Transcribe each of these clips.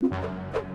you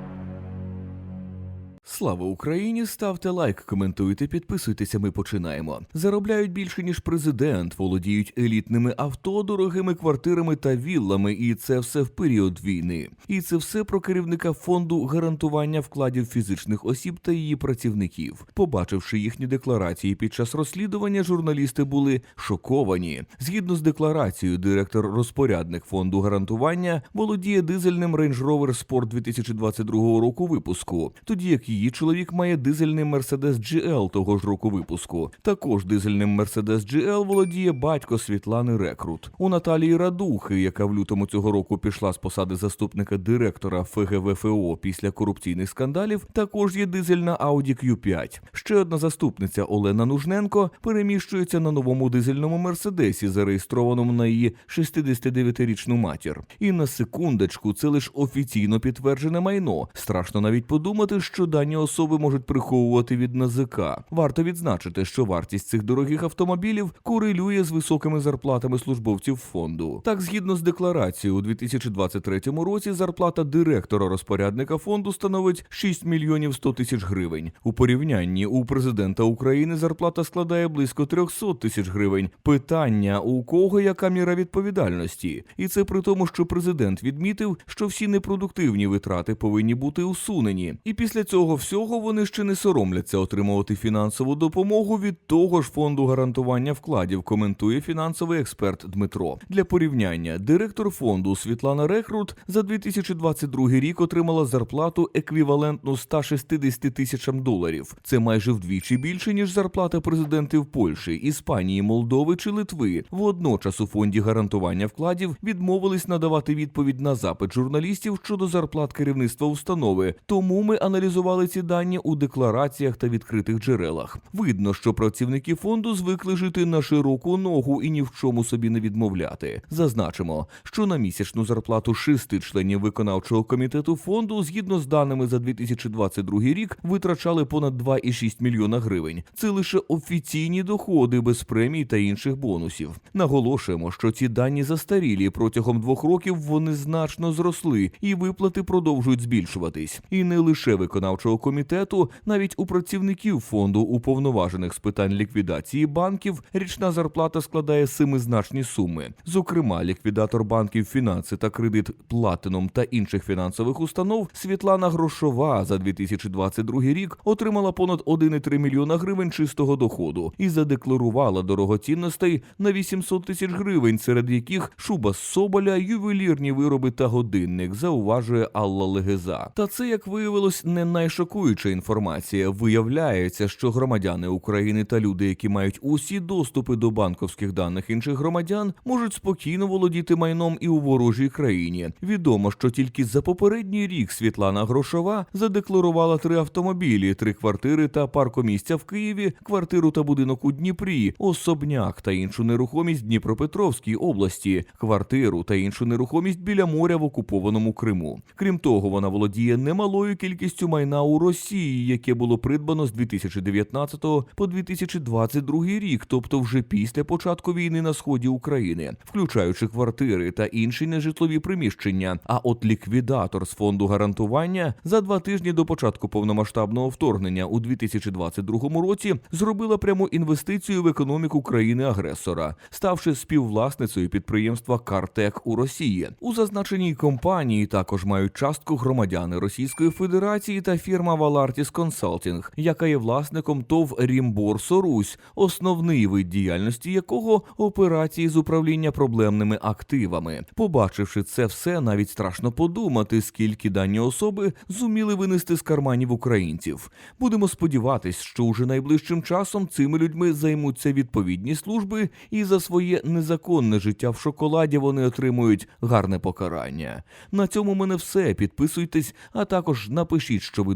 Слава Україні! Ставте лайк, коментуйте, підписуйтеся. Ми починаємо. Заробляють більше ніж президент, володіють елітними авто, дорогими квартирами та віллами, і це все в період війни. І це все про керівника фонду гарантування вкладів фізичних осіб та її працівників. Побачивши їхні декларації під час розслідування, журналісти були шоковані. Згідно з декларацією, директор розпорядник фонду гарантування володіє дизельним Range Rover Sport 2022 року випуску, тоді як її чоловік має дизельний Mercedes GL того ж року випуску. Також дизельним Mercedes GL володіє батько Світлани Рекрут. У Наталії Радухи, яка в лютому цього року пішла з посади заступника директора ФГВФО після корупційних скандалів, також є дизельна Audi Q5. Ще одна заступниця Олена Нужненко переміщується на новому дизельному мерседесі, зареєстрованому на її 69-річну матір. І на секундочку, це лише офіційно підтверджене майно. Страшно навіть подумати, що дані особи можуть приховувати від НАЗК. Варто відзначити, що вартість цих дорогих автомобілів корелює з високими зарплатами службовців фонду. Так, згідно з декларацією, у 2023 році зарплата директора розпорядника фонду становить 6 мільйонів 100 тисяч гривень. У порівнянні у президента України зарплата складає близько 300 тисяч гривень. Питання у кого яка міра відповідальності, і це при тому, що президент відмітив, що всі непродуктивні витрати повинні бути усунені, і після цього всього вони ще не соромляться отримувати фінансову допомогу від того ж фонду гарантування вкладів. Коментує фінансовий експерт Дмитро. Для порівняння директор фонду Світлана Рекрут за 2022 рік отримала зарплату еквівалентну 160 тисячам доларів. Це майже вдвічі більше ніж зарплата президентів Польщі, Іспанії, Молдови чи Литви. Водночас у фонді гарантування вкладів відмовились надавати відповідь на запит журналістів щодо зарплат керівництва установи. Тому ми аналізували ці дані у деклараціях та відкритих джерелах. Видно, що працівники фонду звикли жити на широку ногу і ні в чому собі не відмовляти. Зазначимо, що на місячну зарплату шести членів виконавчого комітету фонду, згідно з даними за 2022 рік, витрачали понад 2,6 мільйона гривень. Це лише офіційні доходи без премій та інших бонусів. Наголошуємо, що ці дані застарілі протягом двох років вони значно зросли, і виплати продовжують збільшуватись. І не лише виконавчого комітету, навіть у працівників фонду уповноважених з питань ліквідації банків річна зарплата складає семизначні суми. Зокрема, ліквідатор банків фінанси та кредит Платином та інших фінансових установ Світлана Грошова за 2022 рік отримала понад 1,3 мільйона гривень чистого доходу і задекларувала дорогоцінностей на 800 тисяч гривень, серед яких шуба з соболя, ювелірні вироби та годинник, зауважує Алла Легеза. Та це, як виявилось, не найшокуюча інформація. Виявляється, що громадяни України та люди, які мають усі доступи до банковських даних інших громадян, можуть спокійно володіти майном і у ворожій країні. Відомо, що тільки за попередній рік Світлана Грошова задекларувала три автомобілі, три квартири та паркомісця в Києві, квартиру та будинок у Дніпрі, особняк та іншу нерухомість Дніпропетровській області, квартиру та іншу нерухомість біля моря в окупованому Криму. Крім того, вона володіє немалою кількістю майна у Росії, яке було придбано з 2019 по 2022 рік, тобто вже після початку війни на сході України, включаючи квартири та інші нежитлові приміщення. А от ліквідатор з фонду гарантування за два тижні до початку повномасштабного вторгнення у 2022 році зробила пряму інвестицію в економіку країни-агресора, ставши співвласницею підприємства Картек у Росії. У зазначеній компанії також мають частку громадяни Російської Федерації та фірма Валартіс Консалтінг, яка є власником ТОВ Рімборсо Русь, основний вид діяльності якого операції з управління проблемними активами. Побачивши це все, навіть страшно подумати, скільки дані особи зуміли винести з карманів українців. Будемо сподіватись, що уже найближчим часом цими людьми займуться відповідні служби, і за своє незаконне життя в шоколаді вони отримують гарне покарання. На цьому мене все. Підписуйтесь, а також напишіть, що ви